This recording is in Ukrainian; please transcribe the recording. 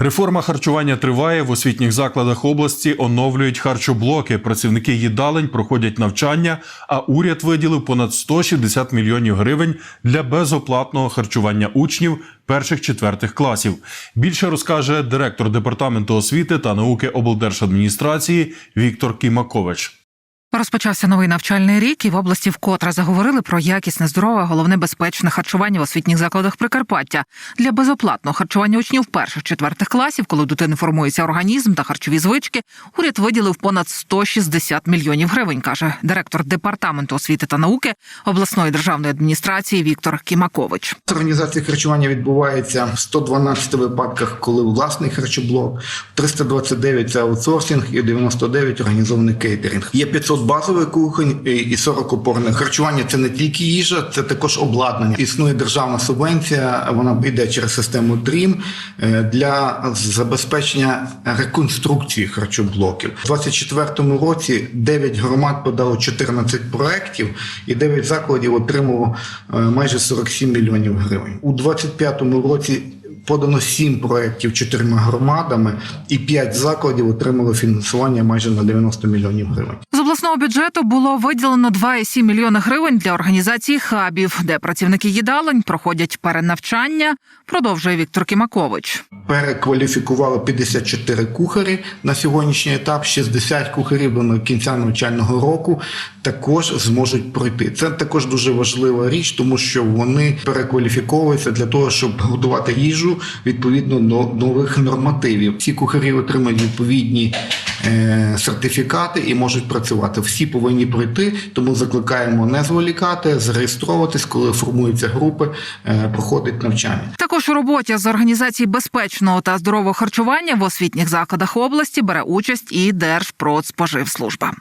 Реформа харчування триває в освітніх закладах області. Оновлюють харчоблоки. Працівники їдалень проходять навчання. А уряд виділив понад 160 мільйонів гривень для безоплатного харчування учнів перших четвертих класів. Більше розкаже директор департаменту освіти та науки облдержадміністрації Віктор Кімакович. Розпочався новий навчальний рік, і в області вкотре заговорили про якісне, здорове, головне безпечне харчування в освітніх закладах Прикарпаття для безоплатного харчування учнів перших четвертих класів, коли дитини формується організм та харчові звички. Уряд виділив понад 160 мільйонів гривень, каже директор департаменту освіти та науки обласної державної адміністрації Віктор Кімакович. Організація харчування відбувається в 112 випадках, коли власний харчоблок, 329 – це аутсорсинг і 99 – організований кейтеринг. Є 500 базових кухонь і 40 опорних. Харчування – це не тільки їжа, це також обладнання. Існує державна субвенція, вона йде через систему DREAM е, для забезпечення реконструкції харчоблоків. У 2024 році 9 громад подало 14 проєктів і 9 закладів отримало е, майже 47 мільйонів гривень. У 2025 році подано 7 проєктів чотирма громадами і 5 закладів отримали фінансування майже на 90 мільйонів гривень. Бюджету було виділено 2,7 мільйони гривень для організації хабів, де працівники їдалень проходять перенавчання. Продовжує Віктор Кімакович. Перекваліфікували 54 кухарі на сьогоднішній етап. 60 кухарів до кінця навчального року також зможуть пройти. Це також дуже важлива річ, тому що вони перекваліфіковуються для того, щоб готувати їжу відповідно до нових нормативів. Ці кухарі отримають відповідні сертифікати і можуть працювати. Всі повинні пройти, тому закликаємо не зволікати, зареєстровуватись, коли формуються групи, е, проходить навчання. Також у роботі з організації безпечного та здорового харчування в освітніх закладах області бере участь і Держпродспоживслужба.